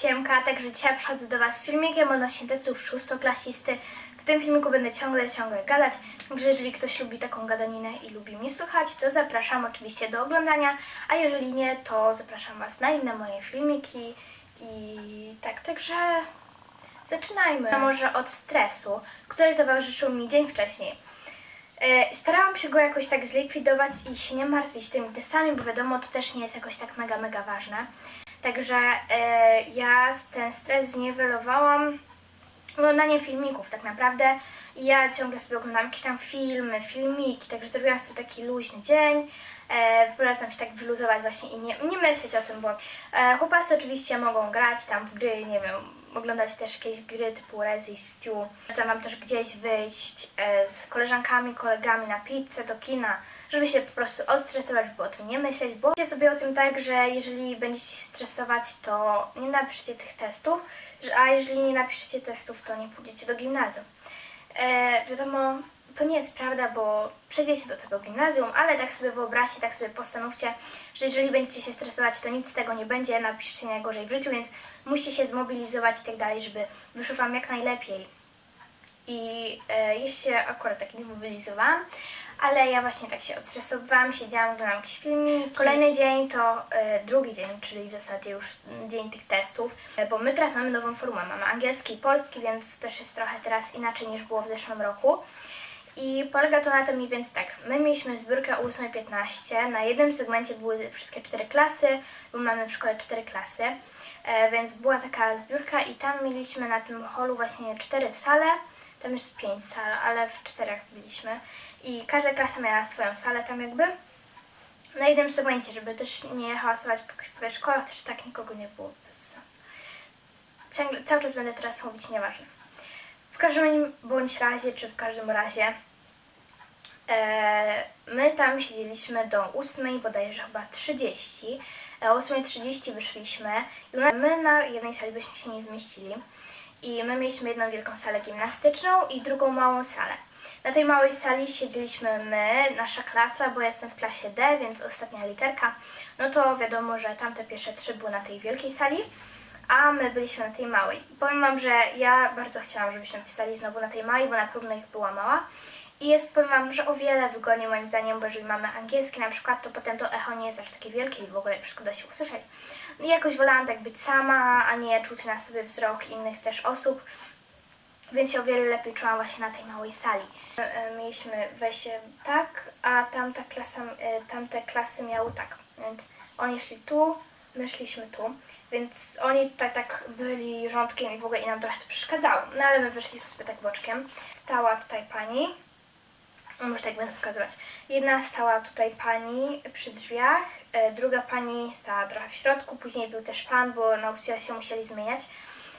Siemka, także dzisiaj przychodzę do Was z filmikiem odnośnie testów szóstoklasisty. W tym filmiku będę ciągle, ciągle gadać, także jeżeli ktoś lubi taką gadaninę i lubi mnie słuchać, to zapraszam oczywiście do oglądania, a jeżeli nie, to zapraszam Was na inne moje filmiki i tak, także zaczynajmy. A może od stresu, który towarzyszył mi dzień wcześniej. E, Starałam się go jakoś tak zlikwidować i się nie martwić tymi testami, bo wiadomo, to też nie jest jakoś tak mega, mega ważne. Także e, ja ten stres zniwelowałam oglądaniem filmików tak naprawdę. I ja ciągle sobie oglądam jakieś tam filmy, filmiki, także zrobiłam sobie taki luźny dzień. E, polecam się tak wyluzować właśnie i nie, nie myśleć o tym, bo e, chłopacy oczywiście mogą grać tam w gry, nie wiem, oglądać też jakieś gry typu Rezi, Stew. Polecam też gdzieś wyjść e, z koleżankami, kolegami na pizzę, do kina, żeby się po prostu odstresować, żeby o tym nie myśleć, bo myślcie sobie o tym tak, że jeżeli będziecie się stresować, to nie napiszecie tych testów, a jeżeli nie napiszecie testów, to nie pójdziecie do gimnazjum. E, wiadomo, to nie jest prawda, bo przejdziecie do tego gimnazjum, ale tak sobie wyobraźcie, tak sobie postanówcie, że jeżeli będziecie się stresować, to nic z tego nie będzie, napiszcie najgorzej w życiu, więc musicie się zmobilizować i tak dalej, żeby wyszło Wam jak najlepiej. I e, się akurat tak nie mobilizowałam, ale ja właśnie tak się odstresowałam, siedziałam, oglądałam jakiś filmik. Kolejny dzień to e, drugi dzień, czyli w zasadzie już dzień tych testów, e, bo my teraz mamy nową formułę. Mamy angielski i polski, więc też jest trochę teraz inaczej niż było w zeszłym roku. I polega to na tym mniej więcej tak. My mieliśmy zbiórkę o 8.15. Na jednym segmencie były wszystkie cztery klasy, bo mamy w szkole cztery klasy. E, więc była taka zbiórka i tam mieliśmy na tym holu właśnie cztery sale. Tam jest pięć sal, ale w czterech byliśmy. I każda klasa miała swoją salę tam jakby. Na jednym segmencie, żeby też nie hałasować po, tej szkole, też tak nikogo nie było bez sensu. Ciągle, cały czas będę teraz mówić nieważne. W każdym bądź razie, czy w każdym razie, e, my tam siedzieliśmy do 8, bodajże chyba 30. E, O 8.30 wyszliśmy i my na jednej sali byśmy się nie zmieścili. I my mieliśmy jedną wielką salę gimnastyczną i drugą małą salę. Na tej małej sali siedzieliśmy my, nasza klasa, bo ja jestem w klasie D, więc ostatnia literka. No to wiadomo, że tamte pierwsze trzy były na tej wielkiej sali, a my byliśmy na tej małej. Powiem Wam, że ja bardzo chciałam, żebyśmy pisali znowu na tej małej, bo na próbnych była mała. I jest, powiem Wam, że o wiele wygodniej moim zdaniem, bo jeżeli mamy angielski na przykład, to potem to echo nie jest aż takie wielkie i w ogóle wszystko da się usłyszeć. No i jakoś wolałam tak być sama, a nie czuć na sobie wzrok innych też osób. Więc się o wiele lepiej czułam właśnie na tej małej sali. E, Mieliśmy wejście tak, a tamta klasa, e, tamte klasy miały tak. Więc oni szli tu, my szliśmy tu. Więc oni tutaj tak byli rządkiem i w ogóle i nam trochę to przeszkadzało. No ale my wyszliśmy sobie tak boczkiem. Stała tutaj pani. Może tak będę pokazywać. Jedna stała tutaj pani przy drzwiach, e, druga pani stała trochę w środku, później był też pan, bo nauczyciele się musieli zmieniać.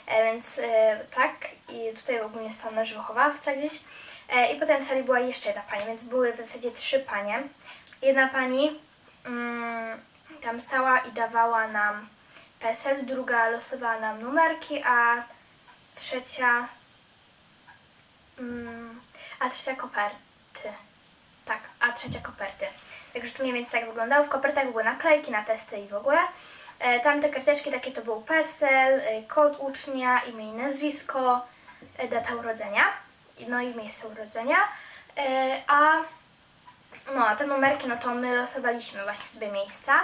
E, więc e, tak, i tutaj ogólnie stał nasz wychowawca gdzieś. I potem w sali była jeszcze jedna pani, więc były w zasadzie trzy panie. Jedna pani mm, tam stała i dawała nam PESEL, druga losowała nam numerki, a trzecia mm, a trzecia koperty. Tak, a trzecia koperty. Także to mniej więcej tak wyglądało. W kopertach były naklejki na testy i w ogóle. E, Tamte karteczki takie to był PESEL, e, kod ucznia, imię i nazwisko, e, data urodzenia, no i miejsce urodzenia. A no, a te numerki, no to my losowaliśmy właśnie sobie miejsca.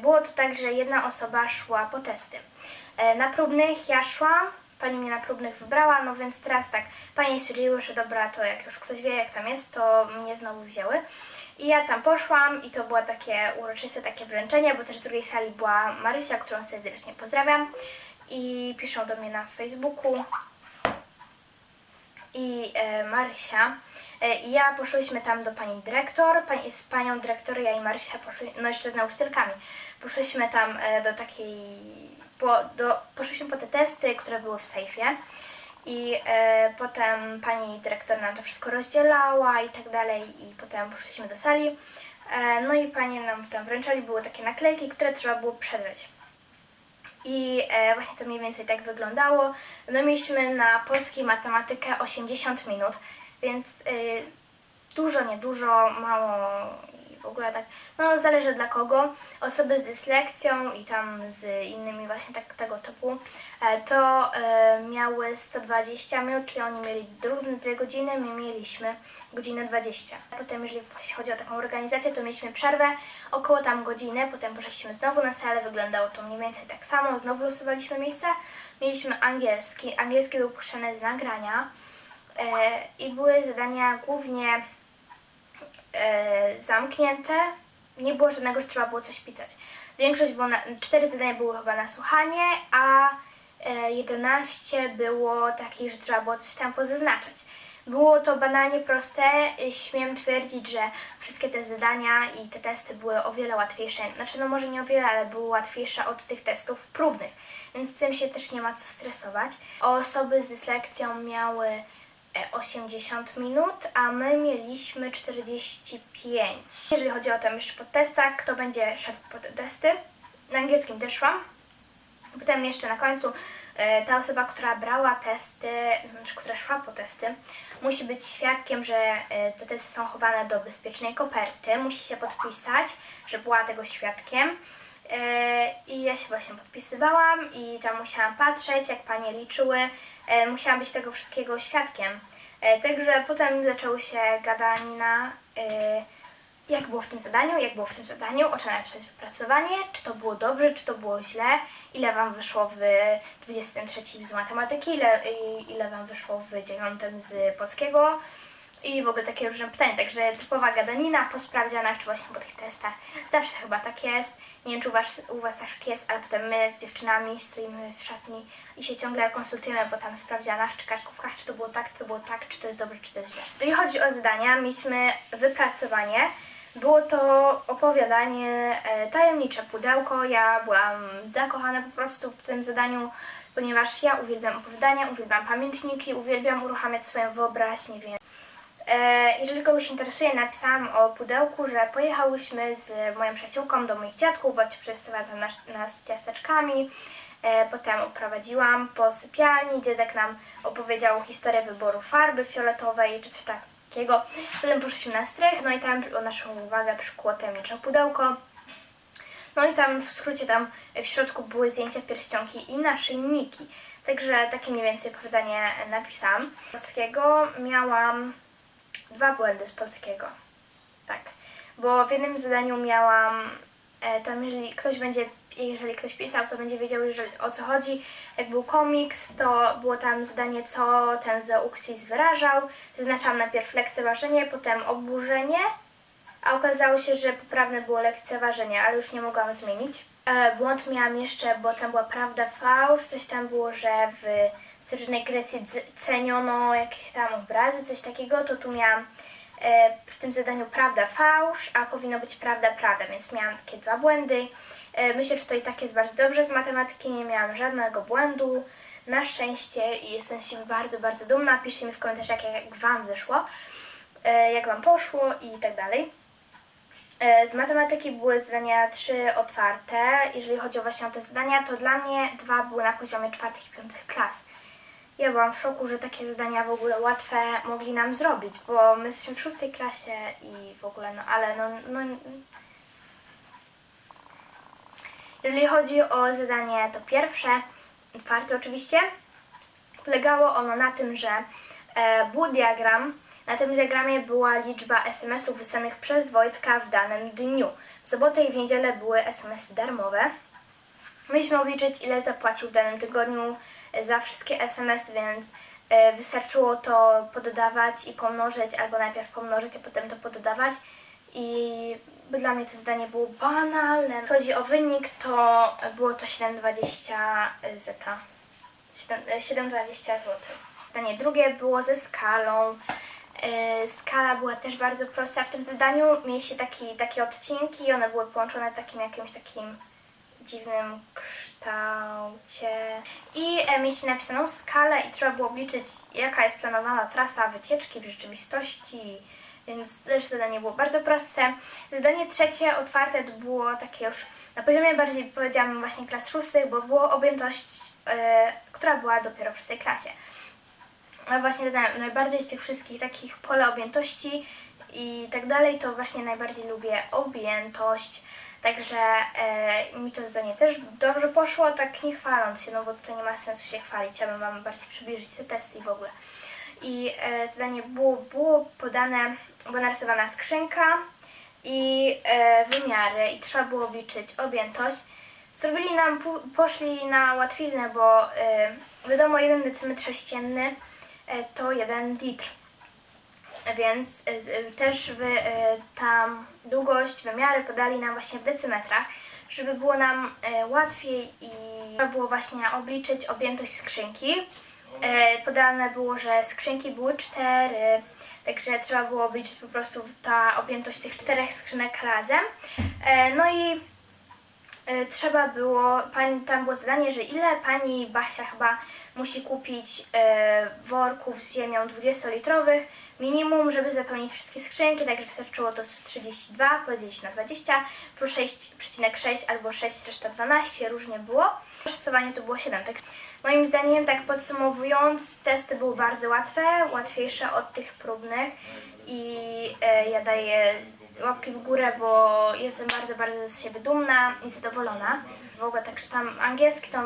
Było to tak, że jedna osoba szła po testy. Na próbnych ja szłam, pani mnie na próbnych wybrała, no więc teraz tak, pani stwierdziły, że dobra, to jak już ktoś wie jak tam jest, to mnie znowu wzięły. I ja tam poszłam i to było takie uroczyste takie wręczenie, bo też z drugiej sali była Marysia, którą serdecznie pozdrawiam. I piszą do mnie na Facebooku, i e, Marysia. E, I ja poszłyśmy tam do pani dyrektor, z panią dyrektor, ja i Marysia poszły, no jeszcze z nauczycielkami. Poszłyśmy tam e, do takiej, po, do, poszłyśmy po te testy, które były w sejfie. I e, potem pani dyrektor nam to wszystko rozdzielała i tak dalej. I potem poszliśmy do sali. E, no i panie nam tam wręczali, były takie naklejki, które trzeba było przedrzeć. I e, właśnie to mniej więcej tak wyglądało. No mieliśmy na polski i matematykę 80 minut, więc y, dużo, niedużo, mało w ogóle tak, no zależy dla kogo. Osoby z dyslekcją i tam z innymi właśnie tak, tego typu, e, to e, miały 120 minut, czyli oni mieli równe 2 godziny, my mieliśmy godzinę 20. Potem jeżeli chodzi o taką organizację, to mieliśmy przerwę około tam godziny, potem poszliśmy znowu na salę, wyglądało to mniej więcej tak samo, znowu losowaliśmy miejsca. Mieliśmy angielski, angielski był puszczany z nagrania e, i były zadania głównie e, zamknięte. Nie było żadnego, że trzeba było coś pisać. Większość było na, cztery zadania były chyba na słuchanie, a e, 11 było takich, że trzeba było coś tam pozaznaczać. Było to banalnie proste. y, Śmiem twierdzić, że wszystkie te zadania i te testy były o wiele łatwiejsze. Znaczy, no może nie o wiele, ale były łatwiejsze od tych testów próbnych. Więc z tym się też nie ma co stresować. Osoby z dyslekcją miały e, 80 minut, a my mieliśmy 45. Jeżeli chodzi o tam jeszcze po testach, kto będzie szedł po te testy? Na angielskim też szłam. Potem jeszcze na końcu e, ta osoba, która brała testy, znaczy która szła po testy, musi być świadkiem, że e, te testy są chowane do bezpiecznej koperty, musi się podpisać, że była tego świadkiem. E, I ja się właśnie podpisywałam i tam musiałam patrzeć, jak panie liczyły, e, musiałam być tego wszystkiego świadkiem. E, Także potem zaczęły się gadanina, jak było w tym zadaniu, jak było w tym zadaniu, o czym napisać wypracowanie, czy to było dobrze, czy to było źle, ile Wam wyszło w 23 z matematyki, ile, ile Wam wyszło w 9 z polskiego i w ogóle takie różne pytania. Także typowa gadanina po sprawdzianach, czy właśnie po tych testach. Zawsze chyba tak jest. Nie wiem, czy u was, u was tak jest, ale potem my z dziewczynami stoimy w szatni i się ciągle konsultujemy po tam sprawdzianach, czy kartkówkach, czy to było tak, czy to było tak, czy to jest dobre, czy to jest źle. Jeżeli chodzi o zadania, mieliśmy wypracowanie. Było to opowiadanie e, Tajemnicze Pudełko. Ja byłam zakochana po prostu w tym zadaniu, ponieważ ja uwielbiam opowiadania, uwielbiam pamiętniki, uwielbiam uruchamiać swoją wyobraźnię, więc Jeżeli kogoś interesuje, napisałam o pudełku, że pojechałyśmy z moją przyjaciółką do moich dziadków, babcia przystawała tam nas, nas ciasteczkami. E, Potem oprowadziłam po sypialni, dziadek nam opowiedział historię wyboru farby fioletowej czy coś takiego. Potem poszliśmy na strych, no i tam o naszą uwagę przykuło tajemnicze pudełko. No i tam w skrócie tam w środku były zdjęcia pierścionki i naszyjniki. Także takie mniej więcej opowiadanie napisałam. Polskiego miałam dwa błędy z polskiego. Tak. Bo w jednym zadaniu miałam e, tam jeżeli ktoś będzie jeżeli ktoś pisał, to będzie wiedział już o co chodzi. Jak był komiks, to było tam zadanie, co ten Zeuxis wyrażał. Zaznaczałam najpierw lekceważenie, potem oburzenie, a okazało się, że poprawne było lekceważenie, ale już nie mogłam zmienić. E, błąd miałam jeszcze, bo tam była prawda, fałsz, coś tam było, że w starożytnej Grecji ceniono jakieś tam obrazy, coś takiego, to tu miałam e, w tym zadaniu prawda, fałsz, a powinno być prawda, prawda, więc miałam takie dwa błędy. E, myślę, że to i tak jest bardzo dobrze z matematyki, nie miałam żadnego błędu, na szczęście i jestem z bardzo, bardzo dumna. Piszcie mi w komentarzach, jak, Wam wyszło, e, jak Wam poszło i tak dalej. Z matematyki były zadania trzy otwarte. Jeżeli chodzi o właśnie o te zadania, to dla mnie dwa były na poziomie czwartych i piątych klas. Ja byłam w szoku, że takie zadania w ogóle łatwe mogli nam zrobić, bo my jesteśmy w szóstej klasie i w ogóle, no ale no, no jeżeli chodzi o zadanie to pierwsze, otwarte oczywiście, polegało ono na tym, że e, był diagram. Na tym diagramie była liczba SMS-ów wysłanych przez Wojtka w danym dniu. W sobotę i w niedzielę były SMS-y darmowe. Myśmy obliczyć, ile zapłacił w danym tygodniu za wszystkie SMS, więc e, wystarczyło to poddawać i pomnożyć, albo najpierw pomnożyć, a potem to poddawać. I dla mnie to zadanie było banalne. Jeśli chodzi o wynik, to było to 7,20 zeta. 7 e, 7,20 zł. Zadanie drugie było ze skalą. E, Skala była też bardzo prosta w tym zadaniu. Mieliście taki, takie odcinki one były połączone takim jakimś takim dziwnym kształcie. I e, mieliście napisaną skalę i trzeba było obliczyć, jaka jest planowana trasa wycieczki w rzeczywistości. Więc też zadanie było bardzo proste. Zadanie trzecie, otwarte, to było takie już na poziomie bardziej powiedziałam właśnie klas szóstych, bo było objętość, e, która była dopiero w szóstej klasie. A właśnie zadałem najbardziej z tych wszystkich takich pole objętości i tak dalej, to właśnie najbardziej lubię objętość. Także e, mi to zdanie też dobrze poszło, tak nie chwaląc się, no bo tutaj nie ma sensu się chwalić, chciałabym Wam bardziej przybliżyć te testy i w ogóle. I e, zadanie było, było podane, była narysowana skrzynka i e, wymiary i trzeba było obliczyć objętość. Zrobili nam, poszli na łatwiznę, bo e, wiadomo, 1 decymetr sześcienny e, to 1 litr. Więc z- e, też wy, e, tam długość, wymiary podali nam właśnie w decymetrach, żeby było nam łatwiej i trzeba było właśnie obliczyć objętość skrzynki. Podane było, że skrzynki były cztery, także trzeba było obliczyć po prostu ta objętość tych czterech skrzynek razem. No i trzeba było, pani, tam było zadanie, że ile pani Basia chyba musi kupić e, worków z ziemią 20-litrowych minimum, żeby zapełnić wszystkie skrzynki, także wystarczyło to 32 podzielić na 20 plus 6,6 albo 6 reszta 12, różnie było. Szacowanie to było 7. Tak. Moim zdaniem, tak podsumowując, testy były bardzo łatwe, łatwiejsze od tych próbnych i e, ja daję łapki w górę, bo jestem bardzo, bardzo z siebie dumna i zadowolona. W ogóle tak czytam angielski, to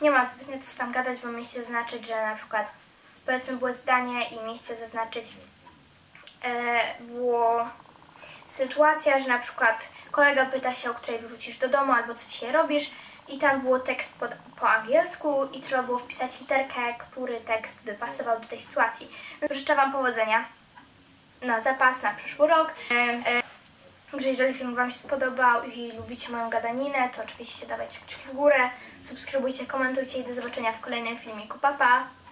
nie ma zbytnio co tam gadać, bo mieliście zaznaczyć, że na przykład powiedzmy było zdanie i mieliście zaznaczyć e, było sytuacja, że na przykład kolega pyta się, o której wrócisz do domu albo co dzisiaj robisz i tam było tekst pod, po angielsku i trzeba było wpisać literkę, który tekst by pasował do tej sytuacji. Życzę Wam powodzenia na zapas na przyszły rok. E, e, Także jeżeli film Wam się spodobał i lubicie moją gadaninę, to oczywiście dawajcie kciuki w górę, subskrybujcie, komentujcie i do zobaczenia w kolejnym filmiku. Pa, pa!